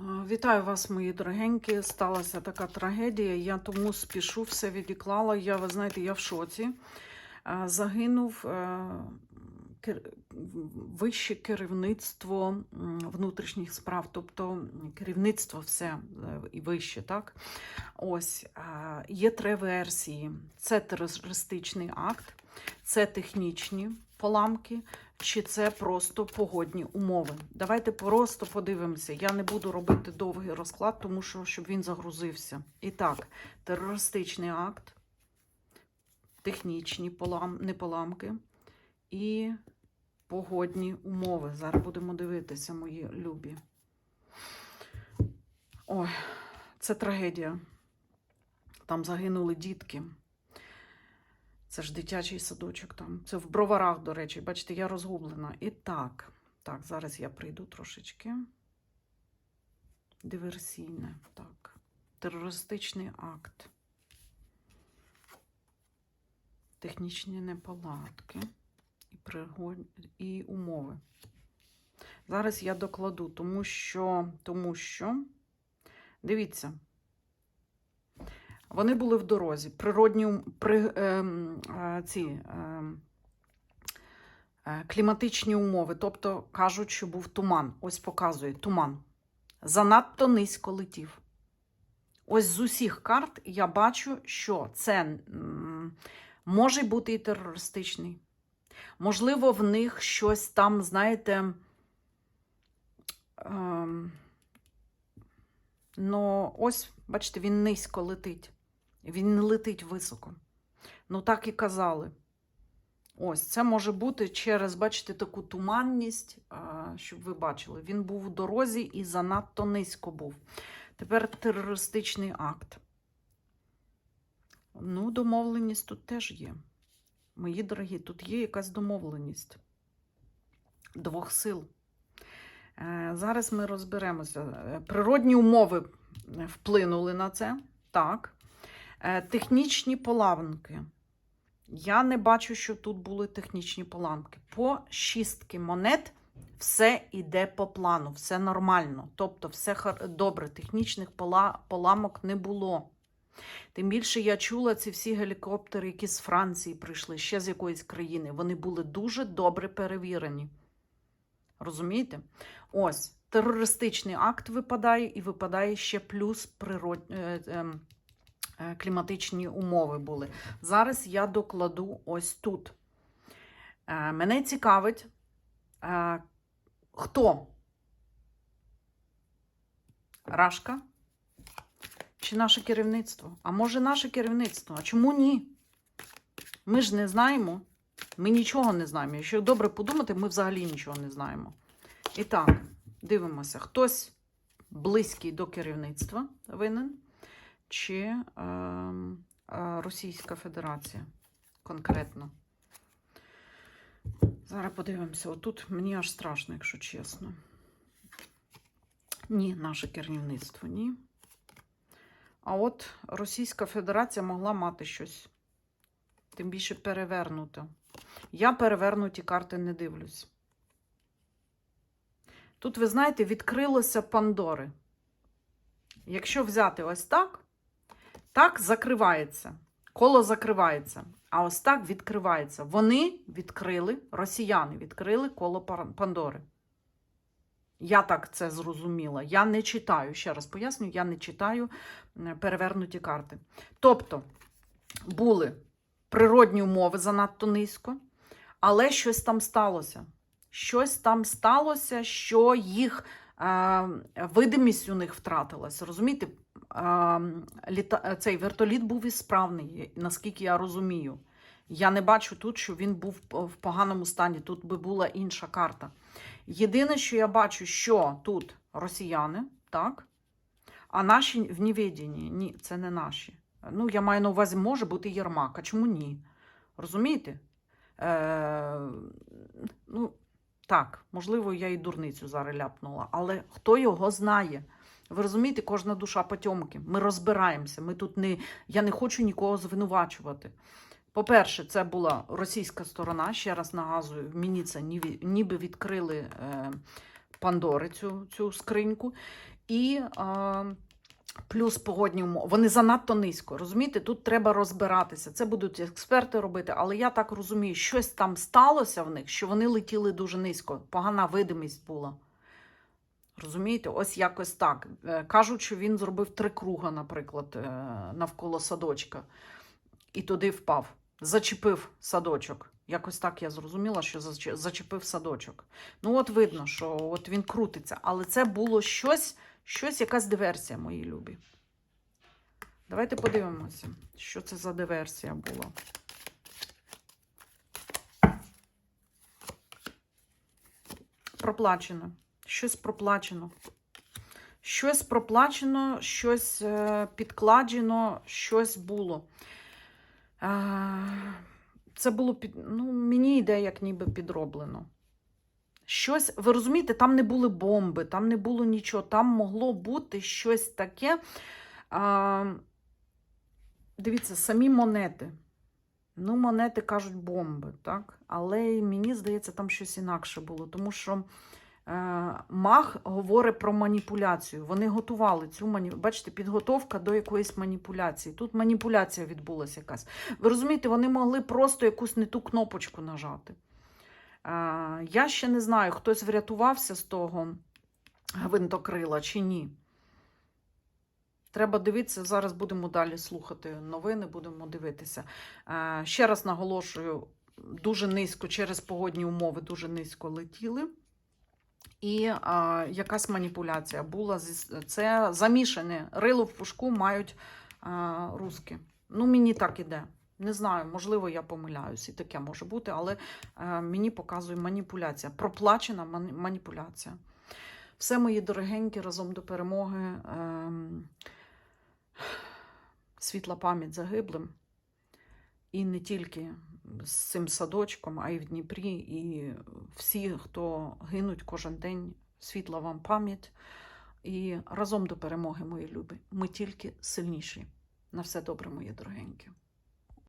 Вітаю вас, мої дорогенькі. Сталася така трагедія. Я тому спішу, все відіклала. Я, ви знаєте, я в шоці. Загинув е, вище керівництво внутрішніх справ, тобто керівництво все е, і вище, так? Ось е, є три версії: це терористичний акт, це технічні поламки, чи це просто погодні умови. Давайте просто подивимося. Я не буду робити довгий розклад, тому що щоб він загрузився. І так, терористичний акт, технічні полам, не поламки і погодні умови. Зараз будемо дивитися, мої любі. Ой, це трагедія. Там загинули дітки. Це ж дитячий садочок там. Це в броварах, до речі. Бачите, я розгублена. І так, так, зараз я прийду трошечки. Диверсійне, так. Терористичний акт. Технічні неполадки і, пригод... і умови. Зараз я докладу, тому що, тому що, дивіться, вони були в дорозі. Природні при, ем, е, ці ем, е, кліматичні умови. Тобто кажуть, що був туман. Ось показує туман. Занадто низько летів. Ось з усіх карт я бачу, що це може бути і терористичний. Можливо, в них щось там, знаєте. Ем, Ну, ось, бачите, він низько летить. Він не летить високо. Ну, так і казали. Ось, це може бути через, бачите, таку туманність, щоб ви бачили. Він був у дорозі і занадто низько був. Тепер терористичний акт. Ну, домовленість тут теж є. Мої дорогі, тут є якась домовленість двох сил. Е, Зараз ми розберемося. Е, Природні умови е, вплинули на це. Так. Технічні поламки. Я не бачу, що тут були технічні поламки. По шістки монет все йде по плану, все нормально. Тобто, все добре, технічних поламок не було. Тим більше я чула ці всі гелікоптери, які з Франції прийшли, ще з якоїсь країни. Вони були дуже добре перевірені. Розумієте? Ось, терористичний акт випадає, і випадає ще плюс природ... е, ем, е, кліматичні умови були. Зараз я докладу ось тут. Е, Мене цікавить, хто? Рашка? Чи наше керівництво? А може наше керівництво? А чому ні? Ми ж не знаємо. Ми нічого не знаємо. Якщо добре подумати, ми взагалі нічого не знаємо. І так, дивимося, хтось близький до керівництва винен, чи е, е, Російська Федерація конкретно. Зараз подивимося. Отут мені аж страшно, якщо чесно. Ні, наше керівництво, ні. А от Російська Федерація могла мати щось. Тим більше перевернуто. Я перевернуті карти не дивлюсь. Тут, ви знаєте, відкрилося Пандори. Якщо взяти ось так, так закривається. Коло закривається. А ось так відкривається. Вони відкрили, росіяни відкрили коло Пандори. Я так це зрозуміла. Я не читаю, ще раз поясню, я не читаю перевернуті карти. Тобто були природні умови занадто низько, але щось там сталося. Щось там сталося, що їх е, видимість у них втратилася. Розумієте, е, літа, цей вертоліт був ісправний, наскільки я розумію. Я не бачу тут, що він був в поганому стані. Тут би була інша карта. Єдине, що я бачу, що тут росіяни, так? А наші в невіденні. Ні, це не наші. Ну, я маю на увазі, може бути Єрмак. А чому ні? Розумієте? Е, ну, так, можливо, я і дурницю зараз ляпнула, але хто його знає? Ви розумієте, кожна душа потьомки. Ми розбираємося. Ми тут не, я не хочу нікого звинувачувати. По-перше, це була російська сторона. Ще раз нагадую, мені це ніби відкрили е, Пандори цю, цю скриньку. і а, плюс погодні умови. Вони занадто низько. Розумієте, тут треба розбиратися. Це будуть експерти робити, але я так розумію, щось там сталося в них, що вони летіли дуже низько. Погана видимість була. Розумієте, ось якось так. Е, Кажуть, що він зробив три круга, наприклад, е, навколо садочка, і туди впав. Зачепив садочок. Якось так я зрозуміла, що зачепив садочок. Ну, от видно, що от він крутиться. Але це було щось, щось якась диверсія, мої любі. Давайте подивимося, що це за диверсія була. Проплачено. Щось проплачено. Щось проплачено, щось е, підкладено, щось було. Це було під. Ну, мені йде, як ніби підроблено. Щось, ви розумієте, там не були бомби, там не було нічого, там могло бути щось таке. А, дивіться, самі монети. Ну, монети кажуть бомби, так? Але мені здається, там щось інакше було, тому що е, маг говорить про маніпуляцію. Вони готували цю мані... Бачите, підготовка до якоїсь маніпуляції. Тут маніпуляція відбулася якась. Ви розумієте, вони могли просто якусь не ту кнопочку нажати. Е, я ще не знаю, хтось врятувався з того гвинтокрила чи ні. Треба дивитися, зараз будемо далі слухати новини, будемо дивитися. Е, Ще раз наголошую, дуже низько через погодні умови, дуже низько летіли. І е, якась маніпуляція була. Це замішане. Рило в пушку мають е, руски. Ну, мені так іде. Не знаю, можливо, я помиляюсь, і таке може бути, але е, мені показує маніпуляція. Проплачена маніпуляція. Все, мої дорогенькі, разом до перемоги. ем, світла пам'ять загиблим. І не тільки з цим садочком, а й в Дніпрі. І всі, хто гинуть кожен день, світла вам пам'ять. І разом до перемоги, мої любі. Ми тільки сильніші. На все добре, мої дорогенькі.